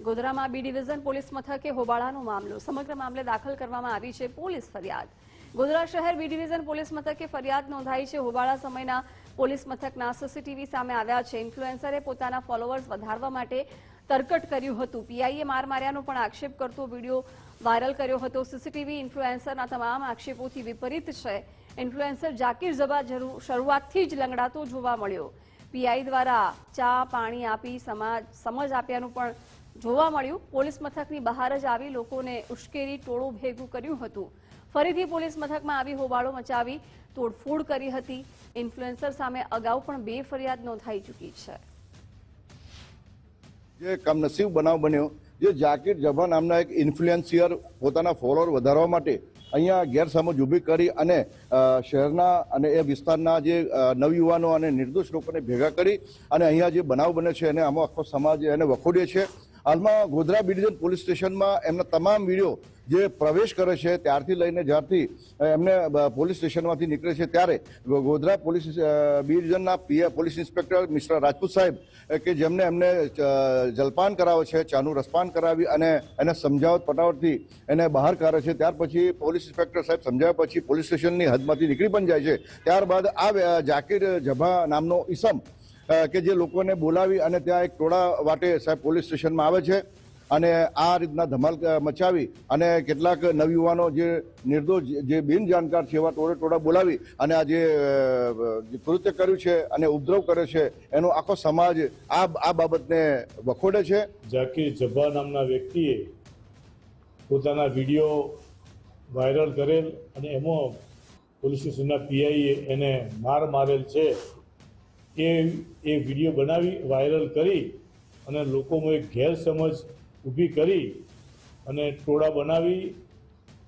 ગોધરામાં B division police મથકે હોબાળાનો મામલો. સમગ્ર મામલે દાખલ કરવામાં આવી છે પોલીસ ફરિયાદ. ગોધરા શહેર બી ડિવિઝન પોલીસ મથકે ફરિયાદ નોંધાઈ છે. હોબાળા સમયના પોલીસ મથકના સીસીટીવી સામે આવ્યા છે. ઇન્ફ્લુએન્સરે પોતાના ફોલોઅર્સ વધારવા માટે તરકટ કર્યું હતું. પીઆઈએ માર માર્યાનો પણ આક્ષેપ કરતો વીડિયો વાયરલ કર્યો હતો. સીસીટીવી ઇન્ફ્લુએન્સરના તમામ આક્ષેપોથી વિપરીત છે. ઇન્ફ્લુએન્સર જાકીર જબા શરૂઆતથી જ લંગડાતો જોવા મળ્યો. પીઆઈ દ્વારા ચા, પાણી આપી સમાજ સમજ આપ્યાનું પણ જોવા મળ્યું, પોલીસ મથકની બહાર જ આવી લોકોને ઉશ્કેરી, ટોળું ભેગું કર્યું હતું. ફરીથી પોલીસ મથકમાં આવી હોબાળો મચાવી તોડફોડ કરી હતી. ઇન્ફ્લુએન્સર સામે અગાઉ પણ બે ફરિયાદ નોંધાઈ ચૂકી છે. જે કમનસીબ બનાવ બન્યો, જે જાકીર જભા નામના એક ઇન્ફ્લુએન્સિયર પોતાના ફોલોઅર વધારવા માટે અહીંયા ગેરસમજ ઊભી કરી અને શહેરના અને એ વિસ્તારના જે નવયુવાનો અને નિર્દોષ લોકોને ભેગા કરી અને અહીંયા જે બનાવ બને છે એને આમાં આખો સમાજ એને વખોડે છે. હાલમાં ગોધરા બી પોલીસ સ્ટેશનમાં એમના તમામ વીડિયો જે પ્રવેશ કરે છે, ત્યારથી લઈને જ્યારથી એમને પોલીસ સ્ટેશનમાંથી નીકળે છે, ત્યારે Godhra police B ડિવિઝનના PI police inspector mister Rajput સાહેબ કે જેમને એમને જલપાન કરાવે છે, ચાનું રસપાન કરાવી અને એને સમજાવટ પટાવટથી એને બહાર કાઢે છે, ત્યાર પછી પોલીસ ઇન્સ્પેક્ટર સાહેબ સમજાવ્યા પછી પોલીસ સ્ટેશનની હદમાંથી નીકળી પણ જાય છે, ત્યારબાદ આ જાકીર જભા નામનો ઈસમ કે જે લોકોને બોલાવી અને ત્યાં એક ટોળા વાટે સાહેબ પોલીસ સ્ટેશનમાં આવે છે અને આ રીતના ધમાલ મચાવી અને કેટલાક નવયુવાનો જે નિર્દોષ જે બિનજાણકાર છે એવા ટોળે ટોળા બોલાવી અને આ જે કૃત્ય કર્યું છે અને ઉપદ્રવ કર્યો છે, એનો આખો સમાજ આ આ બાબતને વખોડે છે. ઝાકીર જબ્બા નામના વ્યક્તિએ પોતાના વીડિયો વાયરલ કરેલ અને એમાં પોલીસ સ્ટેશનના પીઆઈએ એને માર મારેલ છે. એ એ વીડિયો બનાવી, વાયરલ કરી અને લોકોમાં એક ગેરસમજ ઊભી કરી અને ટોળા બનાવી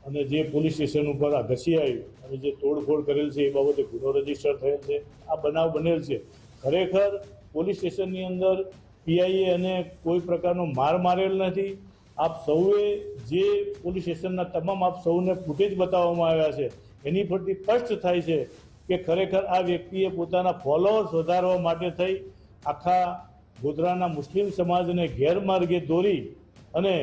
અને જે પોલીસ સ્ટેશન ઉપર આ ઘસી આવ્યું અને જે તોડફોડ કરેલ છે એ બાબતે ગુનો રજિસ્ટર થયેલ છે. આ બનાવ બનેલ છે. ખરેખર પોલીસ સ્ટેશનની અંદર પીઆઈએ અને કોઈ પ્રકારનો માર મારેલ નથી. આપ સૌએ જે પોલીસ સ્ટેશનના તમામ આપ સૌને ફૂટેજ બતાવવામાં આવ્યા છે, એની પરથી સ્પષ્ટ થાય છે કે ખરેખર આ વ્યક્તિએ પોતાના ફોલોઅર્સ વધારવા માટે થઈ આખા ગોધરાના મુસ્લિમ સમાજને ગેરમાર્ગે દોરી અને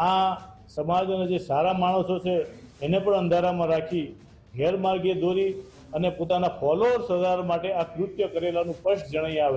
આ સમાજના જે સારા માણસો છે, એને પણ અંધારામાં રાખી ગેરમાર્ગે દોરી અને પોતાના ફોલોઅર્સ વધારવા માટે આ કૃત્ય કરેલાનું સ્પષ્ટ જણાઈ આવે